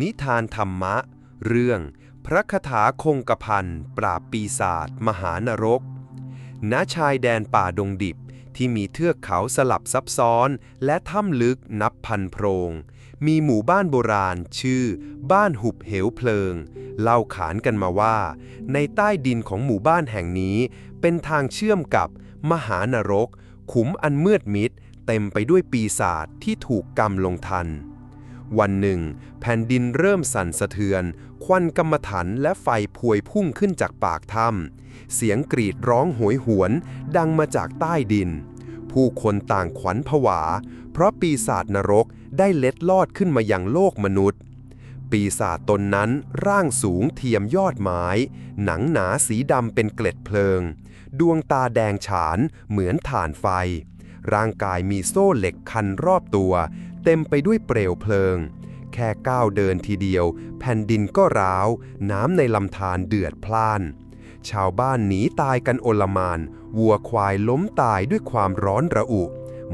นิทานธรรมะ เรื่อง พระคาถาคงกระพันปราบปีศาจมหานรก ณ ชายแดนป่าดงดิบที่มีเทือกเขาสลับซับซ้อน และถ้ำลึกนับพันโพรง มีหมู่บ้านโบราณชื่อ บ้านหุบเหวเพลิง เล่าขานกันมาว่า ในใต้ดินของหมู่บ้านแห่งนี้ เป็นทางเชื่อมกับ มหานรก ขุมอันมืดมิด เต็มไปด้วยปีศาจที่ถูกกรรมลงทัน วันหนึ่ง แผ่นดินเริ่มสั่นสะเทือน ควันกรรมฐานและไฟพวยพุ่งขึ้นจากปากถ้ำเสียงกรีดร้องโหยหวน ดังมาจากใต้ดิน ผู้คนต่างขวัญผวา เพราะปีศาจนรกได้เล็ดลอดขึ้นมายังโลกมนุษย์ ปีศาจตนนั้นร่างสูงเทียมยอดไม้ หนังหนาสีดำเป็นเกล็ดเพลิง ดวงตาแดงฉานเหมือนถ่านไฟร่างกายมีโซ่เหล็กคันรอบตัว เต็มไปด้วยเปลวเพลิง แค่ก้าวเดินทีเดียว แผ่นดินก็ร้าว น้ำในลำธารเดือดพล่าน ชาวบ้านหนีตายกันโอลมาน วัวควายล้มตายด้วยความร้อนระอุ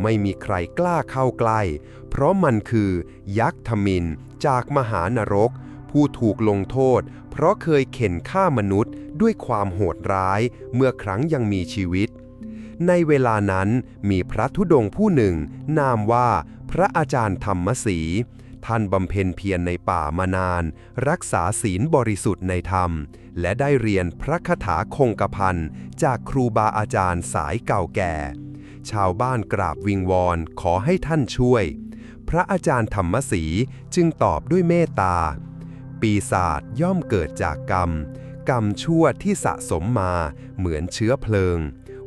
ไม่มีใครกล้าเข้าใกล้ เพราะมันคือ ยักษ์ทมิน จากมหานรก ผู้ถูกลงโทษ เพราะเคยเข็นฆ่ามนุษย์ด้วยความโหดร้าย เมื่อครั้งยังมีชีวิต ในเวลานั้นมีพระธุดงค์ผู้หนึ่ง นามว่าพระอาจารย์ธรรมสี ท่านบำเพ็ญเพียรในป่ามานาน รักษาศีลบริสุทธิ์ในธรรม และได้เรียนพระคาถาคงกระพันจากครูบาอาจารย์สายเก่าแก่ ชาวบ้านกราบวิงวอนขอให้ท่านช่วย พระอาจารย์ธรรมสีจึงตอบด้วยเมตตา ปีศาจย่อมเกิดจากกรรม กรรมชั่วที่สะสมมาเหมือนเชื้อเพลิง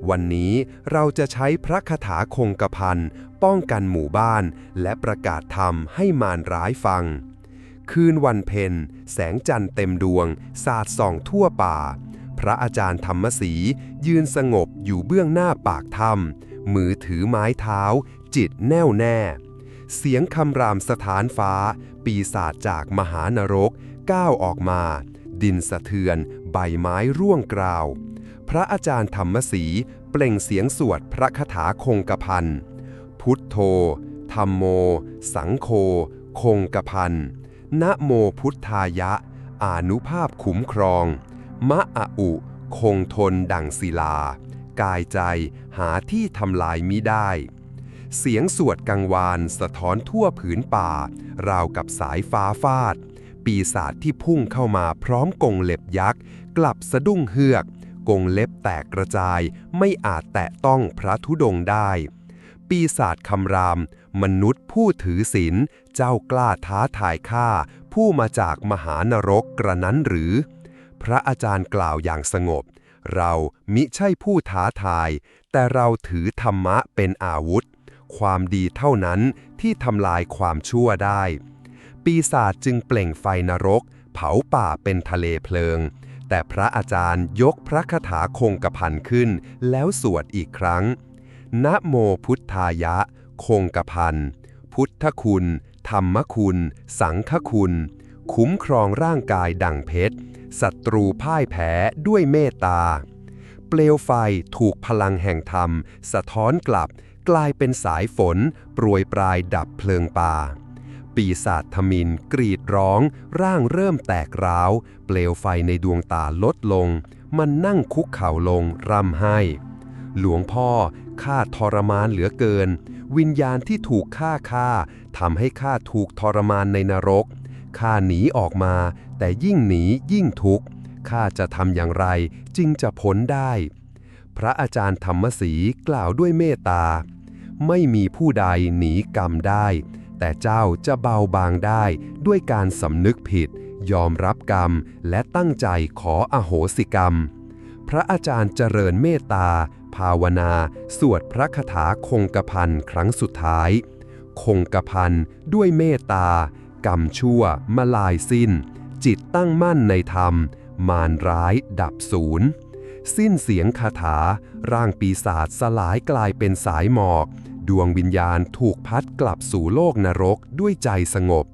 วันนี้เราจะใช้พระคาถาคงกระพันป้องกันหมู่บ้าน และประกาศธรรมให้มารร้ายฟัง คืนวันเพ็ญแสงจันทร์เต็มดวง สาดส่องทั่วป่า พระอาจารย์ธรรมสียืนสงบอยู่เบื้องหน้าปากถ้ำมือถือไม้เท้า จิตแน่วแน่ เสียงคำรามสถานฟ้า ปีศาจจากมหานรกก้าวออกมา ดินสะเทือน ใบไม้ร่วงกราว พระอาจารย์ธรรมสีเปล่งเสียงสวดพระคาถาคงกระพัน พุทโธ ธรรมโม สังโฆคงกระพัน นะโมพุทธายะ อานุภาพคุ้มครอง มะอะอุ คงทนดังศิลา กายใจหาที่ทำลายมิได้ เสียงสวดกังวานสะท้อนทั่วผืนป่า ราวกับสายฟ้าฟาด ปีศาจที่พุ่งเข้ามาพร้อมกงเล็บยักษ์ กลับสะดุ้งเฮือก กงเล็บแตกกระจาย ไม่อาจแตะต้องพระธุดงได้ ปีศาจคำราม มนุษย์ผู้ถือศีลเจ้ากล้าท้าทายข้าผู้มาจากมหานรกกระนั้นหรือ พระอาจารย์กล่าวอย่างสงบ เรามิใช่ผู้ท้าทาย แต่เราถือธรรมะเป็นอาวุธ ความดีเท่านั้นที่ทำลายความชั่วได้ ปีศาจจึงเปล่งไฟนรก เผาป่าเป็นทะเลเพลิง แต่พระอาจารย์ยกพระคาถาคงกระพันขึ้น แล้วสวดอีกครั้ง นะโมพุทธายะ คงกระพัน พุทธคุณ ธรรมคุณ สังฆคุณ คุ้มครองร่างกายดั่งเพชร ศัตรูพ่ายแพ้ด้วยเมตตา เปลวไฟถูกพลังแห่งธรรม สะท้อนกลับ กลายเป็นสายฝนโปรยปลายดับเพลิงป่า ปีศาจทมินกรีดร้อง ร่างเริ่มแตกร้าว เปลวไฟในดวงตาลดลง มันนั่งคุกเข่าลงร่ำไห้ หลวงพ่อข้าทรมานเหลือเกิน วิญญาณที่ถูกฆ่าฆ่าทำให้ข้าถูกทรมานในนรกข้าหนีออกมา แต่ยิ่งหนียิ่งทุกข์ข้าจะทำอย่างไรจึงจะพ้นได้ พระอาจารย์ธรรมสีกล่าวด้วยเมตตา ไม่มีผู้ใดหนีกรรมได้ แต่เจ้าจะเบาบางได้ด้วยการสำนึกผิด ยอมรับกรรม และตั้งใจขออโหสิกรรม พระอาจารย์เจริญเมตตา ภาวนา สวดพระคาถาคงกระพันครั้งสุดท้าย คงกระพันด้วยเมตตา กรรมชั่วมาลายสิ้น จิตตั้งมั่นในธรรม มารร้ายดับศูนย์สิ้นเสียงคาถา ร่างปีศาจสลายกลายเป็นสายหมอก ดวงวิญญาณถูกพัดกลับสู่โลกนรกด้วยใจสงบ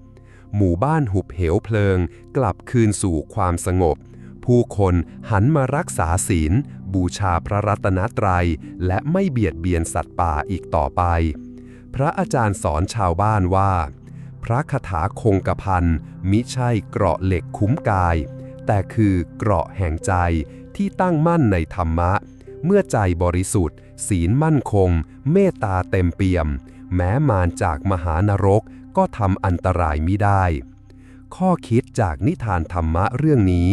หมู่บ้านหุบเหวเพลิง กลับคืนสู่ความสงบ ผู้คนหันมารักษาศีล บูชาพระรัตนตรัย และไม่เบียดเบียนสัตว์ป่าอีกต่อไป พระอาจารย์สอนชาวบ้านว่า พระคาถาคงกระพันมิใช่เกราะเหล็กคุ้มกาย แต่คือเกราะแห่งใจที่ตั้งมั่นในธรรมะ เมื่อใจบริสุทธิ์ ศีลมั่นคง เมตตาเต็มเปี่ยม แม้มารจากมหานรกก็ทำอันตรายมิได้ ข้อคิดจากนิทานธรรมะเรื่องนี้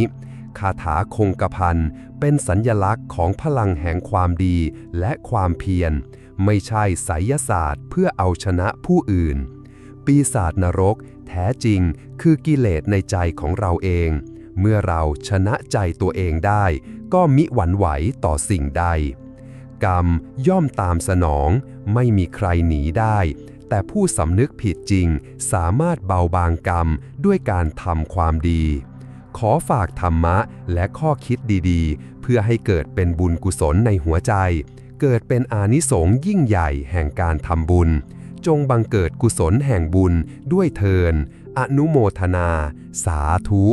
คาถาคงกระพันเป็นสัญญลักษณ์ของพลังแห่งความดีและความเพียร ไม่ใช่ไสยศาสตร์เพื่อเอาชนะผู้อื่น ปีศาจนรกแท้จริงคือกิเลสในใจของเราเอง เมื่อเราชนะใจตัวเองได้ ก็มิหวั่นไหวต่อสิ่งใด กรรมย่อมตามสนอง ไม่มีใครหนีได้ แต่ผู้สำนึกผิดจริง สามารถเบาบางกรรมด้วยการทำความดี ขอฝากธรรมะและข้อคิดดีๆ เพื่อให้เกิดเป็นบุญกุศลในหัวใจ เกิดเป็นอานิสงส์ยิ่งใหญ่แห่งการทำบุญ จงบังเกิดกุศลแห่งบุญด้วยเทินอนุโมทนา สาธุ